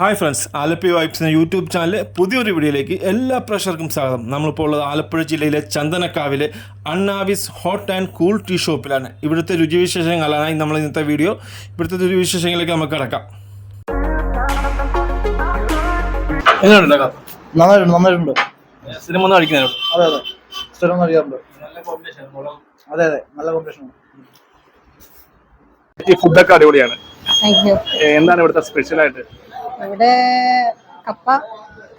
Hi friends Alleppey vibes എന്ന YouTube ചാനലിലെ പുതിയൊരു വീഡിയോയിലേക്ക് എല്ലാ പ്രഷർക്കും സ്വാഗതം. നമ്മളിപ്പോൾ ഉള്ളത് ആലപ്പുഴ ജില്ലയിലെ ചന്ദനക്കാവിലെ Annavis hot and cool tea ഷോപ്പിലാണ് ഇവിടുത്തെ രുചിവിശേഷങ്ങളാണ് നമ്മൾ ഇന്നത്തെ വീഡിയോ. ഇവിടുത്തെ രുചിവിശേഷങ്ങളിലേക്ക് നമുക്ക് കിടക്കാം. നന്നായിട്ടുണ്ട് നന്നായിട്ടുണ്ട്. സിനിമ ഒന്നും അതെ അതെ. സ്ഥിരം അതെ അതെ. നല്ല കോമ്പിനേഷൻ ഈ ഫുഡൊക്കെ അടിപൊളിയാണ്. എന്താണ് ഇവിടുത്തെ സ്പെഷ്യൽ ആയിട്ട്? ഇവിടെ കപ്പ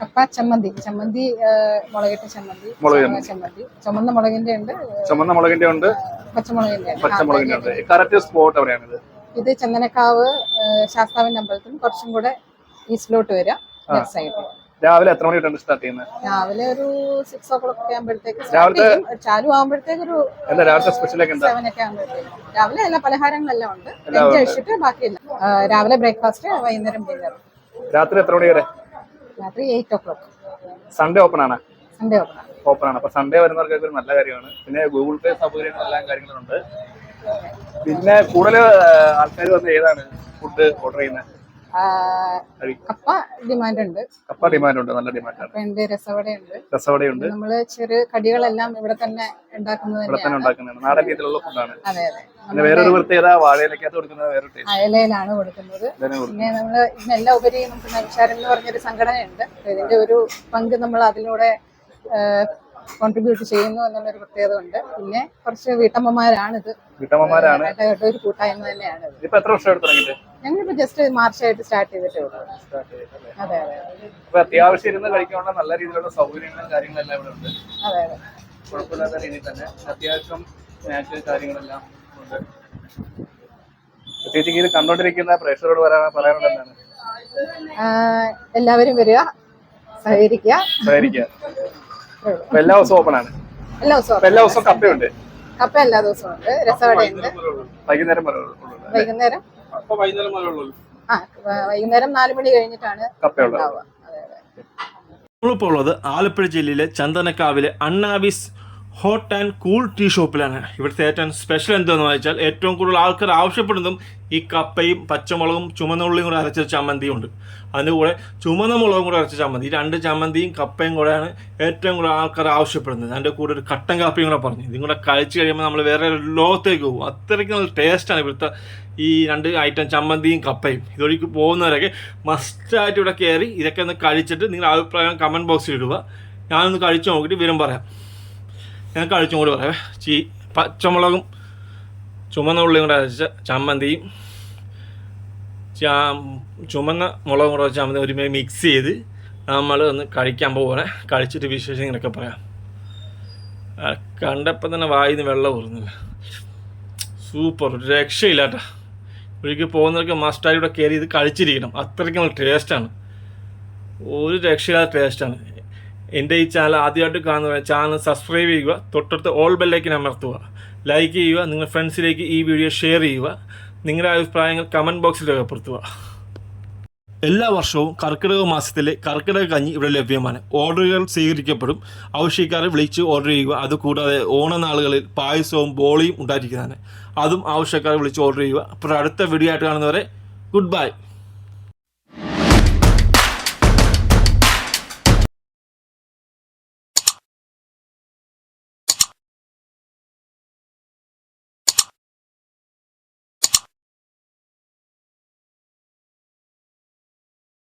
കപ്പ ചമ്മന്തി ചമ്മന്തി മുളകിട്ട ചമ്മന്തി ചമ്മന്തി ചുമന്ന മുളകിന്റെ ഉണ്ട്. ചുമന്ന മുളകിന്റെ ഉണ്ട്. പച്ചമുളകിന്റെ പച്ചമുളകിന്റെ ഉണ്ട്. കറക്റ്റ് സ്പോട്ട് എവിടെയാണിത്? ഇത് ചന്ദനക്കാവ് ശാസ്താവിന്റെ അമ്പലത്തിൽ കുറച്ചും കൂടെ ഈസ്റ്റിലോട്ട് വരാം സൈഡ്. രാവിലെ എത്ര മണി സ്റ്റാർട്ട് ചെയ്യുന്നത് രാവിലെ ഒരു സിക്സ് ഓ ക്ലോക്ക് ആകുമ്പോഴത്തേക്ക് രാവിലത്തെ- ചാലു ആകുമ്പോഴത്തേക്ക് ഒരു രാവിലത്തെ സ്പെഷ്യലൊക്കെ സെവൻ ഒക്കെ ആകുമ്പോഴത്തേക്ക് രാവിലെ എല്ലാ പലഹാരങ്ങളെല്ലാം ഉണ്ട്. കഴിച്ചിട്ട് ബാക്കിയില്ല. രാവിലെ ബ്രേക്ക്ഫാസ്റ്റ് വൈകുന്നേരം ഡിന്നർ രാത്രി എത്ര മണി വരെ രാത്രി eight o'clock Sunday open ആണ്? സൺഡേ ഓപ്പൺ ഓപ്പൺ ആണ്. അപ്പൊ സൺഡേ വരുന്നവർക്ക് ഒരു നല്ല കാര്യമാണ്. പിന്നെ ഗൂഗിൾ പേ സൗകര്യങ്ങൾ എല്ലാ കാര്യങ്ങളുണ്ട്. പിന്നെ കൂടുതൽ ആൾക്കാർ വന്ന് ഏതാണ് ഫുഡ് ഓർഡർ ചെയ്യുന്നത് കപ്പ ഡിമാൻഡ് ഉണ്ട് കപ്പ ഡിമാൻഡ് ഉണ്ട് നല്ല ഡിമാൻഡ് ഉണ്ട് രസവടയുണ്ട്. രസവടയുണ്ട്. നമ്മൾ ചെറു കടികളെല്ലാം ഇവിടെ തന്നെ ഉണ്ടാക്കുന്നത് ഇവിടെ തന്നെ ഉണ്ടാക്കുന്നതാണ്. നാടൻ രീതിയിലുള്ള ഫുഡാണ് അതെ അതെ. വേറൊരു പ്രത്യേകത വാഴയിലേക്കകത്ത് കൊടുക്കുന്നത് ടേസ്റ്റ് അയലയിലാണ് കൊടുക്കുന്നത്. പിന്നെ നമ്മൾ ഇതിനെല്ലാം ഉപരി നമുക്ക് നവിശാരം എന്ന് പറഞ്ഞൊരു സംഘടനയുണ്ട്. ഇതിന്റെ ഒരു പങ്ക് നമ്മൾ അതിലൂടെ കോൺട്രിബ്യൂട്ട് ചെയ്യുന്നു എന്നുള്ളൊരു പ്രത്യേകത ഉണ്ട് പിന്നെ കുറച്ച് വീട്ടമ്മമാരാണിത്. വീട്ടമ്മമാരാണ്. ആയിട്ട് ഒരു കൂട്ടായ്മ തന്നെയാണ് ഇപ്പൊ എത്ര വർഷം തുടങ്ങിയിട്ട്? ഞങ്ങളിപ്പോ ജസ്റ്റ് മാർച്ച് ആയിട്ട് സ്റ്റാർട്ട് ചെയ്തിട്ടേ ഉള്ളൂ. അതെ അതെ അപ്പൊ അത്യാവശ്യം ഇരുന്ന് കഴിക്കാനുള്ള നല്ല രീതിയിലുള്ള സൗകര്യങ്ങളും കാര്യങ്ങളെല്ലാം ഇവിടെ ഉണ്ട്. അതെ അതെ. കുഴപ്പമില്ലാത്ത രീതിയിൽ തന്നെ. അത്യാവശ്യം സ്നാക്സ് കാര്യങ്ങളെല്ലാം ചേച്ചിക്ക് ഇത് കണ്ടോണ്ടിരിക്കുന്ന പ്രേക്ഷകരോട് പറയാൻ എന്താണ്? എല്ലാവരും വരിക സഹകരിക്കുക. സഹകരിക്കുക. എല്ലാ ദിവസവും ഓപ്പൺ ആണ്. എല്ലാ ദിവസവും എല്ലാ ദിവസവും കപ്പയുണ്ട് കപ്പ എല്ലാ ദിവസവും ഉണ്ട്. രസവടയുണ്ട് വൈകുന്നേരം വരെ ഉള്ളൂ. അല്ലേ? വൈകുന്നേരം ആ വൈകുന്നേരം നാല് മണി കഴിഞ്ഞിട്ടാണ് കപ്പയുള്ളത് ഉണ്ടാവുക. അതെ അതെ. നമ്മളിപ്പോൾ ഉള്ളത് ആലപ്പുഴ ജില്ലയിലെ ചന്ദനക്കാവിലെ Annavis hot and cool tea ഷോപ്പിലാണ്. ഇവിടുത്തെ ഏറ്റവും സ്പെഷ്യൽ എന്താണെന്ന് വെച്ചാൽ ഏറ്റവും കൂടുതൽ ആൾക്കാർ ആവശ്യപ്പെടുന്നതും ഈ കപ്പയും പച്ചമുളകും ചുമന്നുള്ളിയും കൂടെ അരച്ച ചമ്മന്തിയും ഉണ്ട് അതിന്റെ കൂടെ ചുമന്ന മുളകും കൂടെ അരച്ച ചമ്മന്തി. രണ്ട് ചമ്മന്തിയും കപ്പയും കൂടെയാണ് ഏറ്റവും കൂടുതൽ ആൾക്കാർ ആവശ്യപ്പെടുന്നത്. അതിന്റെ കൂടെ ഒരു കട്ടൻ കാപ്പിയും കൂടെ പറഞ്ഞു. ഇതും കൂടെ കഴിച്ച് കഴിയുമ്പോൾ നമ്മൾ വേറെ ഒരു ലോകത്തേക്ക് പോകും. അത്രയ്ക്ക് നല്ല ടേസ്റ്റാണ് ഇവിടുത്തെ ഈ രണ്ട് ഐറ്റം ചമ്മന്തിയും കപ്പയും. ഇതൊഴിക്ക് പോകുന്നവരൊക്കെ മസ്റ്റായിട്ട് ഇവിടെ കയറി ഇതൊക്കെ ഒന്ന് കഴിച്ചിട്ട് നിങ്ങളുടെ അഭിപ്രായം കമന്റ് ബോക്സിൽ ഇടുക. ഞാനൊന്ന് കഴിച്ച് നോക്കിയിട്ട് വിവരം പറയാം. ഞാൻ കഴിച്ചും കൂടി പറയാം. ചീ പച്ചമുളകും ചുമന്ന ഉള്ളിയും കൂടെ അരച്ച ചമ്മന്തിയും ചുമന്ന മുളകും കൂടെ ചമ്മന്തി ഒരുമേ മിക്സ് ചെയ്ത് നമ്മൾ ഒന്ന് കഴിക്കാൻ പോകണേ കഴിച്ചിട്ട് വിശേഷം വിശേഷങ്ങളൊക്കെ പറയാം. കണ്ടപ്പോൾ തന്നെ വായിന്ന് വെള്ളം ഊറുന്നില്ല സൂപ്പർ രക്ഷയില്ല കേട്ടോ പോകുന്നവർക്ക് മസ്റ്റായി ഇവിടെ കയറി ഇത് കഴിച്ചിരിക്കണം. അത്രയ്ക്കും നല്ല ടേസ്റ്റാണ് ഒരു രക്ഷയില്ലാത്ത ടേസ്റ്റാണ് എന്റെ ഈ ചാനൽ ആദ്യമായിട്ട് കാണുന്ന ചാനൽ സബ്സ്ക്രൈബ് ചെയ്യുക തൊട്ടടുത്ത് ഓൾ ബെല്ലേക്ക് അമർത്തുക. ലൈക്ക് ചെയ്യുക നിങ്ങളുടെ ഫ്രണ്ട്സിലേക്ക് ഈ വീഡിയോ ഷെയർ ചെയ്യുക നിങ്ങളുടെ അഭിപ്രായങ്ങൾ കമന്റ് ബോക്സിൽ രേഖപ്പെടുത്തുക. എല്ലാ വർഷവും കർക്കിടക മാസത്തിലെ കർക്കിടക കഞ്ഞി ഇവിടെ ലഭ്യമാണ്. ഓർഡറുകൾ സ്വീകരിക്കപ്പെടും. ആവശ്യക്കാരെ വിളിച്ച് ഓർഡർ ചെയ്യുക. അതുകൂടാതെ ഓണനാളുകളിൽ പായസവും ബോളിയും ഉണ്ടായിരിക്കുന്നതാണ്. അതും ആവശ്യക്കാരെ വിളിച്ച് ഓർഡർ ചെയ്യുക. അപ്പോൾ അടുത്ത വീഡിയോ ആയിട്ട് കാണുന്നവരെ ഗുഡ് ബൈ